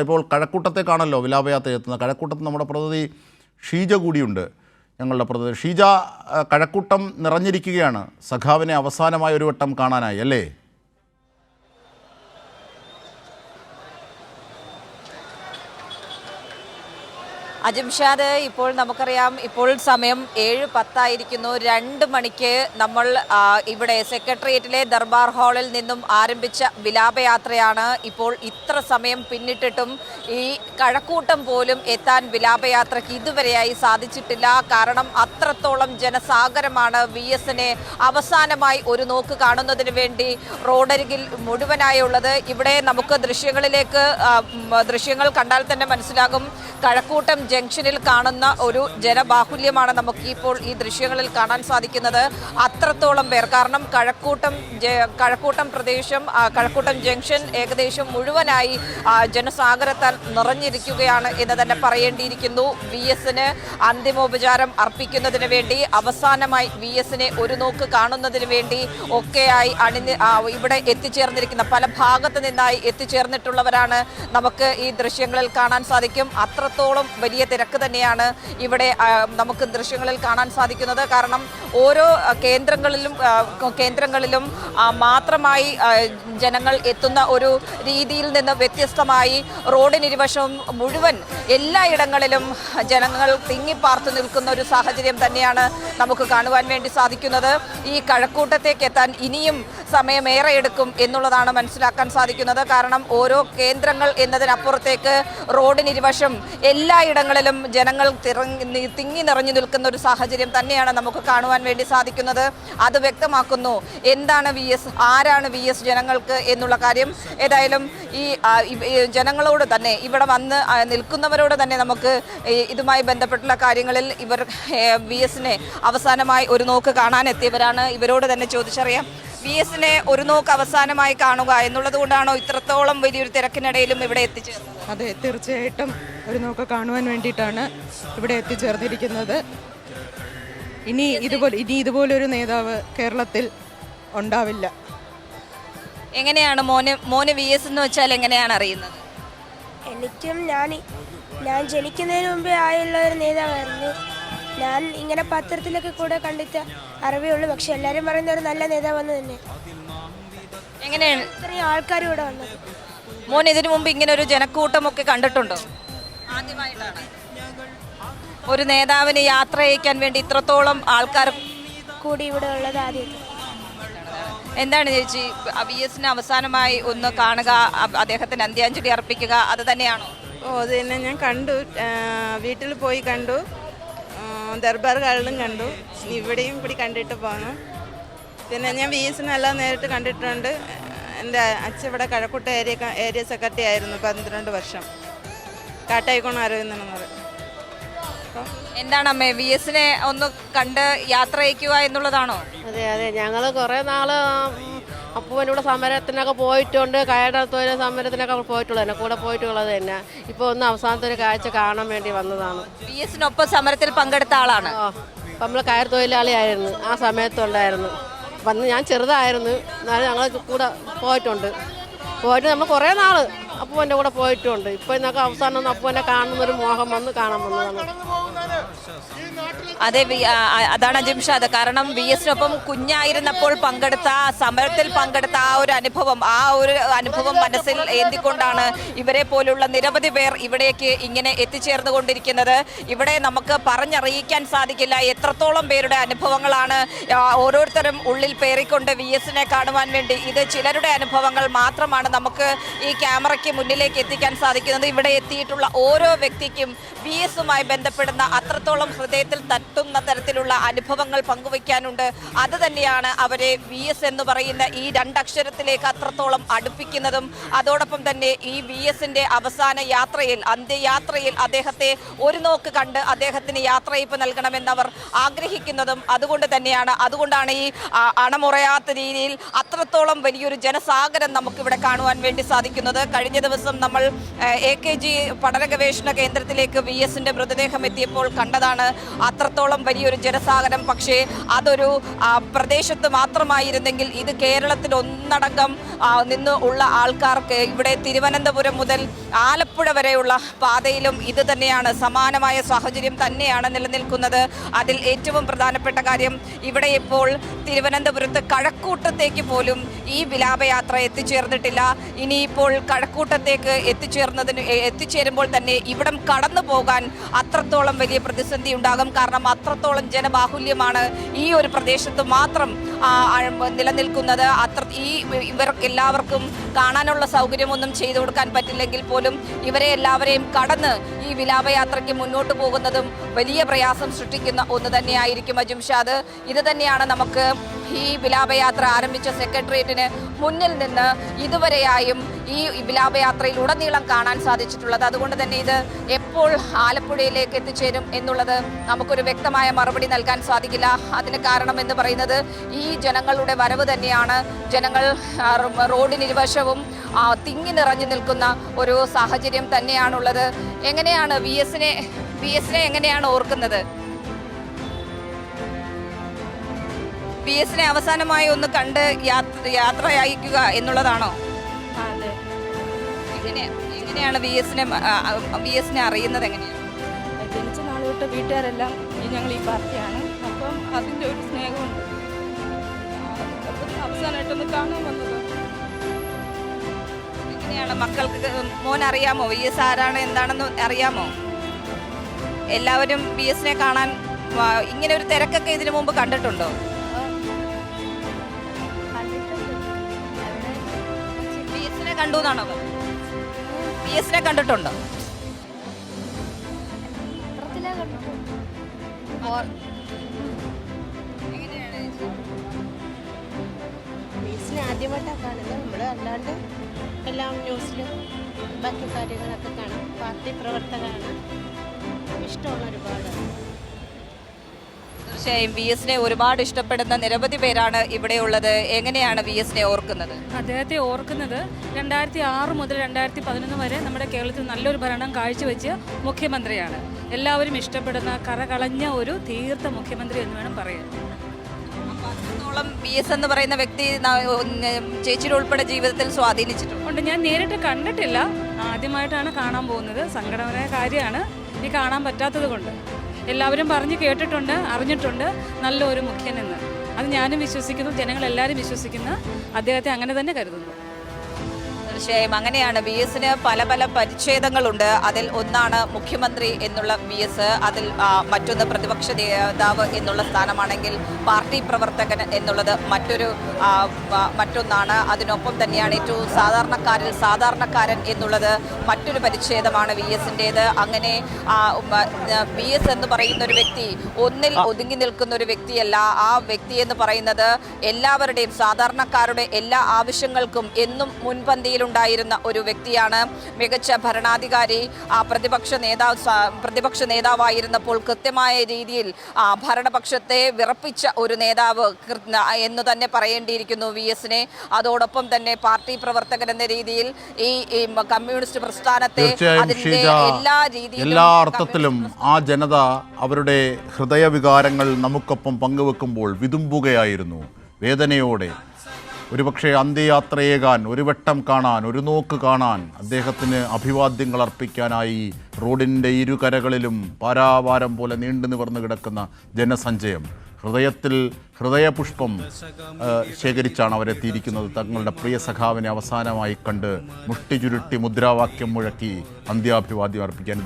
ഇപ്പോൾ കഴക്കൂട്ടത്തേക്കാണല്ലോ വിലാപയാത്ര എത്തുന്നത്. കഴക്കൂട്ടത്ത് നമ്മുടെ പ്രതിനിധി ഷീജ കൂടിയുണ്ട്. ഞങ്ങളുടെ പ്രതിനിധി ഷീജ കഴക്കൂട്ടം നിറഞ്ഞിരിക്കുകയാണ്. സഖാവിനെ അവസാനമായ ഒരു വട്ടം കാണാനായി അല്ലേ? അജിംഷാദ് ഇപ്പോൾ നമുക്കറിയാം ഇപ്പോൾ സമയം ഏഴ് പത്തായിരിക്കുന്നു. രണ്ട് മണിക്ക് നമ്മൾ ഇവിടെ സെക്രട്ടേറിയറ്റിലെ ദർബാർ ഹാളിൽ നിന്നും ആരംഭിച്ച വിലാപയാത്രയാണ്. ഇപ്പോൾ ഇത്ര സമയം പിന്നിട്ടിട്ടും ഈ കഴക്കൂട്ടം പോലും എത്താൻ വിലാപയാത്രയ്ക്ക് ഇതുവരെയായി സാധിച്ചിട്ടില്ല. കാരണം അത്രത്തോളം ജനസാഗരമാണ് വി എസിനെ അവസാനമായി ഒരു നോക്ക് കാണുന്നതിന് വേണ്ടി റോഡരികിൽ മുഴുവനായുള്ളത്. ഇവിടെ നമുക്ക് ദൃശ്യങ്ങളിലേക്ക് ദൃശ്യങ്ങൾ കണ്ടാൽ തന്നെ മനസ്സിലാകും. കഴക്കൂട്ടം ജംഗ്ഷനിൽ കാണുന്ന ഒരു ജനബാഹുല്യമാണ് നമുക്കിപ്പോൾ ഈ ദൃശ്യങ്ങളിൽ കാണാൻ സാധിക്കുന്നത്. അത്രത്തോളം പേർ. കാരണം കഴക്കൂട്ടം കഴക്കൂട്ടം പ്രദേശം കഴക്കൂട്ടം ജംഗ്ഷൻ ഏകദേശം മുഴുവനായി ജനസാഗരത്താൽ നിറഞ്ഞിരിക്കുകയാണ് എന്ന് തന്നെ പറയേണ്ടിയിരിക്കുന്നു. വി എസിന് അന്തിമോപചാരം അർപ്പിക്കുന്നതിന് വേണ്ടി അവസാനമായി വി എസിനെ ഒരു നോക്ക് കാണുന്നതിന് വേണ്ടി ഒക്കെയായി അണിഞ്ഞ് ഇവിടെ എത്തിച്ചേർന്നിരിക്കുന്ന പല ഭാഗത്ത് നിന്നായി എത്തിച്ചേർന്നിട്ടുള്ളവരാണ് നമുക്ക് ഈ ദൃശ്യങ്ങളിൽ കാണാൻ സാധിക്കും. അത്രത്തോളം വലിയ തിരക്ക് തന്നെയാണ് ഇവിടെ നമുക്ക് ദൃശ്യങ്ങളിൽ കാണാൻ സാധിക്കുന്നത്. കാരണം ഓരോ കേന്ദ്രങ്ങളിലും കേന്ദ്രങ്ങളിലും മാത്രമായി ജനങ്ങൾ എത്തുന്ന ഒരു രീതിയിൽ നിന്ന് വ്യത്യസ്തമായി റോഡിനിരുവശവും മുഴുവൻ എല്ലായിടങ്ങളിലും ജനങ്ങൾ തിങ്ങിപ്പാർത്തു നിൽക്കുന്ന ഒരു സാഹചര്യം തന്നെയാണ് നമുക്ക് കാണുവാൻ വേണ്ടി സാധിക്കുന്നത്. ഈ കഴക്കൂട്ടത്തേക്ക് എത്താൻ ഇനിയും സമയമേറെ എടുക്കും എന്നുള്ളതാണ് മനസ്സിലാക്കാൻ സാധിക്കുന്നത്. കാരണം ഓരോ കേന്ദ്രങ്ങൾ എന്നതിനപ്പുറത്തേക്ക് റോഡിനിരുവശം എല്ലായിടങ്ങളിലും ജനങ്ങൾ തിറങ്ങി തിങ്ങി നിറഞ്ഞു നിൽക്കുന്ന ഒരു സാഹചര്യം തന്നെയാണ് നമുക്ക് കാണുവാൻ വേണ്ടി സാധിക്കുന്നത്. അത് വ്യക്തമാക്കുന്നു. എന്താണ് വി എസ് ആരാണ് വി എസ് ജനങ്ങൾക്ക് എന്നുള്ള കാര്യം. ഏതായാലും ഈ ജനങ്ങളോട് തന്നെ ഇവിടെ വന്ന് നിൽക്കുന്നവരോട് തന്നെ നമുക്ക് ഇതുമായി ബന്ധപ്പെട്ടുള്ള കാര്യങ്ങളിൽ ഇവർ വി എസിനെ അവസാനമായി ഒരു നോക്ക് കാണാനെത്തിയവരാണ്. ഇവരോട് തന്നെ ചോദിച്ചറിയാം. വി എസിനെ ഒരു നോക്ക് അവസാനമായി കാണുക എന്നുള്ളത് കൊണ്ടാണോ ഇത്രത്തോളം വലിയൊരു തിരക്കിനിടയിലും ഇവിടെ എത്തിച്ചേർന്നത്? അതെ തീർച്ചയായിട്ടും ഒരു നോക്ക് കാണുവാൻ വേണ്ടിയിട്ടാണ് ഇവിടെ എത്തിച്ചേർന്നിരിക്കുന്നത്. ഇനി ഇതുപോലെ ഇനി ഇതുപോലൊരു നേതാവ് കേരളത്തിൽ ഉണ്ടാവില്ല. എങ്ങനെയാണ് മോന് മോന് വി എസ് എന്ന് വെച്ചാൽ എങ്ങനെയാണ് അറിയുന്നത്? എനിക്കും ഞാൻ ഞാൻ ജനിക്കുന്നതിന് മുമ്പേ ആയുള്ള ഒരു നേതാവായിരുന്നു ഞാൻ ഇങ്ങനെ പത്രത്തിലൊക്കെ കൂടെ കണ്ടിട്ട് അറിവേ ഉള്ളൂ. പക്ഷെ എല്ലാവരും പറയുന്ന ഒരു നല്ല നേതാവെന്ന് തന്നെ. എങ്ങനെയാണ്? ഇത്രയും ആൾക്കാർ ഇവിടെ വന്നത്. മോൻ ഇതിനു മുമ്പ് ഇങ്ങനെ ഒരു ജനക്കൂട്ടമൊക്കെ കണ്ടിട്ടുണ്ടോ? ആദ്യമായിട്ടാണ്. ഒരു നേതാവിന് യാത്ര അയക്കാൻ വേണ്ടി ഇത്രത്തോളം ആൾക്കാർ കൂടി ഇവിടെ ഉള്ളത് ആദ്യത്തെ എന്താണ് ചേച്ചി? വി എസിന് അവസാനമായി ഒന്ന് കാണുക അദ്ദേഹത്തിന് അന്ത്യാഞ്ജലി അർപ്പിക്കുക അത് തന്നെയാണോ? ഓ അത് തന്നെ ഞാൻ കണ്ടു. വീട്ടിൽ പോയി കണ്ടു. ദർബാർ ഗാർഡനും കണ്ടു. ഇവിടെയും കൂടി കണ്ടിട്ട് പോന്നു. പിന്നെ ഞാൻ വി എസിനെല്ലാം നേരിട്ട് കണ്ടിട്ടുണ്ട്. എന്റെ അച്ഛൻ ഇവിടെ കഴക്കൂട്ട ഏരിയ ഏരിയ സെക്രട്ടറി ആയിരുന്നു പന്ത്രണ്ട് വർഷം. കാട്ടായിക്കോണം അരവിന്ദനെന്ന് പറയും. അപ്പം എന്താണ് അമ്മേ വി എസിനെ ഒന്ന് കണ്ട് യാത്ര അയക്കുക എന്നുള്ളതാണോ? അതെ അതെ. ഞങ്ങൾ കുറേ നാൾ അപ്പൂവന്റെ സമരത്തിനൊക്കെ പോയിട്ടുണ്ട് കയറ തൊഴിൽ സമരത്തിനൊക്കെ പോയിട്ടുള്ളത് തന്നെ കൂടെ പോയിട്ടുള്ളത് തന്നെ. ഇപ്പോൾ ഒന്ന് അവസാനത്തെ ഒരു കാഴ്ച കാണാൻ വേണ്ടി വന്നതാണ്. ബി എസിനൊപ്പം സമരത്തിൽ പങ്കെടുത്ത ആളാണ്. ഓ നമ്മൾ കയർ തൊഴിലാളിയായിരുന്നു ആ സമയത്തുണ്ടായിരുന്നു. വന്ന് ഞാൻ ചെറുതായിരുന്നു എന്നാലും ഞങ്ങൾ കൂടെ പോയിട്ടുണ്ട്. പോയിട്ട് നമ്മൾ കുറേ നാൾ അപ്പൂവന്റെ കൂടെ പോയിട്ടുണ്ട്. ഇപ്പോൾ ഇന്നൊക്കെ അവസാനം ഒന്ന് അപ്പൂവനെ കാണുന്നൊരു മോഹം വന്ന് കാണാൻ വന്നതാണ്. അതെ അതാണ് അജിംഷ അത് അതാണ് അജിംഷാദ് കാരണം വി എസിനൊപ്പം കുഞ്ഞായിരുന്നപ്പോൾ പങ്കെടുത്ത സമരത്തിൽ പങ്കെടുത്ത ആ ഒരു അനുഭവം ആ ഒരു അനുഭവം മനസ്സിൽ ഏന്തിക്കൊണ്ടാണ് ഇവരെ പോലുള്ള നിരവധി പേർ ഇവിടേക്ക് ഇങ്ങനെ എത്തിച്ചേർന്നുകൊണ്ടിരിക്കുന്നത്. ഇവിടെ നമുക്ക് പറഞ്ഞറിയിക്കാൻ സാധിക്കില്ല എത്രത്തോളം പേരുടെ അനുഭവങ്ങളാണ് ഓരോരുത്തരും ഉള്ളിൽ പേറിക്കൊണ്ട് വി എസിനെ കാണുവാൻ വേണ്ടി. ഇത് ചിലരുടെ അനുഭവങ്ങൾ മാത്രമാണ് നമുക്ക് ഈ ക്യാമറയ്ക്ക് മുന്നിലേക്ക് എത്തിക്കാൻ സാധിക്കുന്നത്. ഇവിടെ എത്തിയിട്ടുള്ള ഓരോ വ്യക്തിക്കും വി എസുമായി ബന്ധപ്പെടുന്ന അത്രത്തോളം ഹൃദയത്തിൽ തട്ടുന്ന തരത്തിലുള്ള അനുഭവങ്ങൾ പങ്കുവയ്ക്കാനുണ്ട്. അത് തന്നെയാണ് അവരെ വി എസ് എന്ന് പറയുന്ന ഈ രണ്ടക്ഷരത്തിലേക്ക് അത്രത്തോളം അടുപ്പിക്കുന്നതും. അതോടൊപ്പം തന്നെ ഈ വി എസിന്റെ അവസാന യാത്രയിൽ അന്ത്യയാത്രയിൽ അദ്ദേഹത്തെ ഒരു നോക്ക് കണ്ട് അദ്ദേഹത്തിന് യാത്രയപ്പ് നൽകണമെന്നവർ ആഗ്രഹിക്കുന്നതും അതുകൊണ്ട് തന്നെയാണ്. അതുകൊണ്ടാണ് ഈ അണമുറയാത്ത രീതിയിൽ അത്രത്തോളം വലിയൊരു ജനസാഗരം നമുക്കിവിടെ കാണുവാൻ വേണ്ടി സാധിക്കുന്നത്. കഴിഞ്ഞ ദിവസം നമ്മൾ എ കെ ജി പഠന ഗവേഷണ കേന്ദ്രത്തിലേക്ക് വി എസിന്റെ മൃതദേഹം എത്തിയപ്പോൾ കണ്ടതാണ്. അത്രത്തോളം വലിയൊരു ജനസാഗരം. പക്ഷേ അതൊരു പ്രദേശത്ത് മാത്രമായിരുന്നെങ്കിൽ ഇത് കേരളത്തിൽ ഒന്നടങ്കം നിന്ന് ഉള്ള ആൾക്കാർക്ക് ഇവിടെ തിരുവനന്തപുരം മുതൽ ആലപ്പുഴ വരെയുള്ള പാതയിലും ഇത് തന്നെയാണ് സമാനമായ സാഹചര്യം തന്നെയാണ് നിലനിൽക്കുന്നത്. അതിൽ ഏറ്റവും പ്രധാനപ്പെട്ട കാര്യം ഇവിടെ ഇപ്പോൾ തിരുവനന്തപുരത്ത് കഴക്കൂട്ടത്തേക്ക് പോലും ഈ വിലാപയാത്ര എത്തിച്ചേർന്നിട്ടില്ല. ഇനിയിപ്പോൾ കഴക്കൂട്ടത്തേക്ക് എത്തിച്ചേർന്നതിന് എത്തിച്ചേരുമ്പോൾ തന്നെ ഇവിടം കടന്നു പോകാൻ അത്രത്തോളം വലിയ പ്രതിസന്ധി ഉണ്ടാകും. കാരണം അത്രത്തോളം ജനബാഹുല്യമാണ് ഈ ഒരു പ്രദേശത്ത് മാത്രം നിലനിൽക്കുന്നത്. അത്ര ഈ ഇവർ എല്ലാവർക്കും കാണാനുള്ള സൗകര്യമൊന്നും ചെയ്തു കൊടുക്കാൻ പറ്റില്ലെങ്കിൽ പോലും ഇവരെ എല്ലാവരെയും കടന്ന് ഈ വിലാപയാത്രയ്ക്ക് മുന്നോട്ട് പോകുന്നതും വലിയ പ്രയാസം സൃഷ്ടിക്കുന്ന ഒന്ന് തന്നെയായിരിക്കും അജിംഷാദ്. ഇത് തന്നെയാണ് നമുക്ക് ഈ വിലാപയാത്ര ആരംഭിച്ച സെക്രട്ടേറിയറ്റിന് മുന്നിൽ നിന്ന് ഇതുവരെയായും ഈ വിലാപയാത്രയിൽ ഉടനീളം കാണാൻ സാധിച്ചിട്ടുള്ളത്. അതുകൊണ്ട് തന്നെ ഇത് എപ്പോൾ ആലപ്പുഴയിലേക്ക് എത്തിച്ചേരും എന്നുള്ളത് നമുക്കൊരു വ്യക്തമായ മറുപടി നൽകാൻ സാധിക്കില്ല. അതിന് കാരണം എന്ന് പറയുന്നത് ഈ ജനങ്ങളുടെ വരവ് തന്നെയാണ്. ജനങ്ങൾ റോഡിനിരുവശവും തിങ്ങി നിറഞ്ഞു നിൽക്കുന്ന ഒരു സാഹചര്യം തന്നെയാണുള്ളത്. എങ്ങനെയാണ് വി എസിനെ വി എസിനെ എങ്ങനെയാണ് ഓർക്കുന്നത്? വി എസിനെ അവസാനമായി ഒന്ന് കണ്ട് യാത്ര യാത്ര അയക്കുക എന്നുള്ളതാണോ എങ്ങനെ എങ്ങനെയാണ് വി എസിനെ വി എസിനെ അറിയുന്നത് എങ്ങനെയാണ്? ജനിച്ച നാൾ തൊട്ട് വീട്ടുകാരെല്ലാം ഞങ്ങൾ ഈ പാർട്ടിയാണ്. അപ്പം അതിന്റെ ഒരു സ്നേഹമുണ്ട്. അവസാനമായിട്ടൊന്ന് കാണാൻ വന്നത്. എങ്ങനെയാണ് മക്കൾക്ക് മോൻ അറിയാമോ വി എസ് ആരാണ് എന്താണെന്ന് അറിയാമോ? എല്ലാവരും വി എസിനെ കാണാൻ ഇങ്ങനെ ഒരു തിരക്കൊക്കെ ഇതിനു മുമ്പ് കണ്ടിട്ടുണ്ടോ? കണ്ടു എന്നാണോ പി എസിനെ കണ്ടിട്ടുണ്ടോ? ആദ്യമായിട്ടാണ് കാണുന്നത്. നമ്മൾ അല്ലാണ്ട് എല്ലാം ന്യൂസിലും ബാക്കി കാര്യങ്ങളൊക്കെ കാണാം. പാർട്ടി പ്രവർത്തകരാണ്. ഇഷ്ടമാണ് ഒരുപാട് തീർച്ചയായും വി എസിനെ ഒരുപാട് ഇഷ്ടപ്പെടുന്ന നിരവധി പേരാണ് ഇവിടെ ഉള്ളത്. എങ്ങനെയാണ് വി എസിനെ ഓർക്കുന്നത്? അദ്ദേഹത്തെ ഓർക്കുന്നത് രണ്ടായിരത്തി ആറ് മുതൽ രണ്ടായിരത്തി പതിനൊന്ന് വരെ നമ്മുടെ കേരളത്തിൽ നല്ലൊരു ഭരണം കാഴ്ചവെച്ച മുഖ്യമന്ത്രിയാണ്. എല്ലാവരും ഇഷ്ടപ്പെടുന്ന കറകളഞ്ഞ ഒരു തീർത്ത മുഖ്യമന്ത്രി എന്ന് വേണം പറയാൻ. അത്രത്തോളം വി എസ് എന്ന് പറയുന്ന വ്യക്തി ചേച്ചിയുടെ ഉൾപ്പെടെ ജീവിതത്തിൽ സ്വാധീനിച്ചിട്ടുണ്ട്. ഞാൻ നേരിട്ട് കണ്ടിട്ടില്ല. ആദ്യമായിട്ടാണ് കാണാൻ പോകുന്നത്. സങ്കടകരമായ കാര്യമാണ്. ഇനി കാണാൻ പറ്റാത്തത് കൊണ്ട് എല്ലാവരും പറഞ്ഞ് കേട്ടിട്ടുണ്ട് അറിഞ്ഞിട്ടുണ്ട്. നല്ലൊരു മുഖ്യനെന്ന് അത് ഞാനും വിശ്വസിക്കുന്നു ജനങ്ങളെല്ലാവരും വിശ്വസിക്കുന്നു. അദ്ദേഹത്തെ അങ്ങനെ തന്നെ കരുതുന്നു. തീർച്ചയായും അങ്ങനെയാണ് വി എസിന് പല പല പരിച്ഛേദങ്ങളുണ്ട്. അതിൽ ഒന്നാണ് മുഖ്യമന്ത്രി എന്നുള്ള വി എസ് അതിൽ മറ്റൊന്ന് പ്രതിപക്ഷ നേതാവ് എന്നുള്ള സ്ഥാനമാണെങ്കിൽ പാർട്ടി പ്രവർത്തകൻ എന്നുള്ളത് മറ്റൊരു മറ്റൊന്നാണ്. അതിനൊപ്പം തന്നെയാണ് ഏറ്റവും സാധാരണക്കാരിൽ സാധാരണക്കാരൻ എന്നുള്ളത് മറ്റൊരു പരിച്ഛേദമാണ് വി എസിന്റേത്. അങ്ങനെ വി എസ് എന്ന് പറയുന്ന ഒരു വ്യക്തി ഒന്നിൽ ഒതുങ്ങി നിൽക്കുന്ന ഒരു വ്യക്തിയല്ല. ആ വ്യക്തി എന്ന് പറയുന്നത് എല്ലാവരുടെയും സാധാരണക്കാരുടെ എല്ലാ ആവശ്യങ്ങൾക്കും എന്നും മുൻപന്തിയിലുണ്ടായിരുന്ന ഒരു വ്യക്തിയാണ്. മികച്ച ഭരണാധികാരി പ്രതിപക്ഷ നേതാവ് പ്രതിപക്ഷ നേതാവായിരുന്നപ്പോൾ കൃത്യമായ രീതിയിൽ ഭരണപക്ഷത്തെ വിറപ്പിച്ച ഒരു നേതാവ് എന്ന് തന്നെ പറയേണ്ടിയിരിക്കുന്നു വി എസിനെ. അതോടൊപ്പം തന്നെ പാർട്ടി പ്രവർത്തകൻ എന്ന രീതിയിൽ ഈ ഈ കമ്മ്യൂണിസ്റ്റ് പ്രസ്ഥാനത്തെ അതിന്റെ എല്ലാ രീതിയിലും എല്ലാ അർത്ഥത്തിലും ആ ജനത അവരുടെ ഹൃദയവികാരങ്ങൾ നമുക്കൊപ്പം പങ്കുവെക്കുമ്പോൾ വിതുമ്പുകയായിരുന്നു. വേദനയോടെ ഒരുപക്ഷെ അന്ത്യയാത്രയേകാൻ ഒരു വട്ടം കാണാൻ ഒരു നോക്ക് കാണാൻ അദ്ദേഹത്തിന് അഭിവാദ്യങ്ങൾ അർപ്പിക്കാനായി റോഡിന്റെ ഇരുകരകളിലും പാരാവാരം പോലെ നീണ്ടു നിവർന്നു കിടക്കുന്ന ജനസഞ്ചയം ഹൃദയത്തിൽ ഹൃദയപുഷ്പം ശേഖരിച്ചാണ് അവരെത്തിയിരിക്കുന്നത്. തങ്ങളുടെ പ്രിയ സഖാവിനെ അവസാനമായി കണ്ട് മുഷ്ടി ചുരുട്ടി മുദ്രാവാക്യം മുഴക്കി അന്ത്യാഭിവാദ്യം അർപ്പിക്കാൻ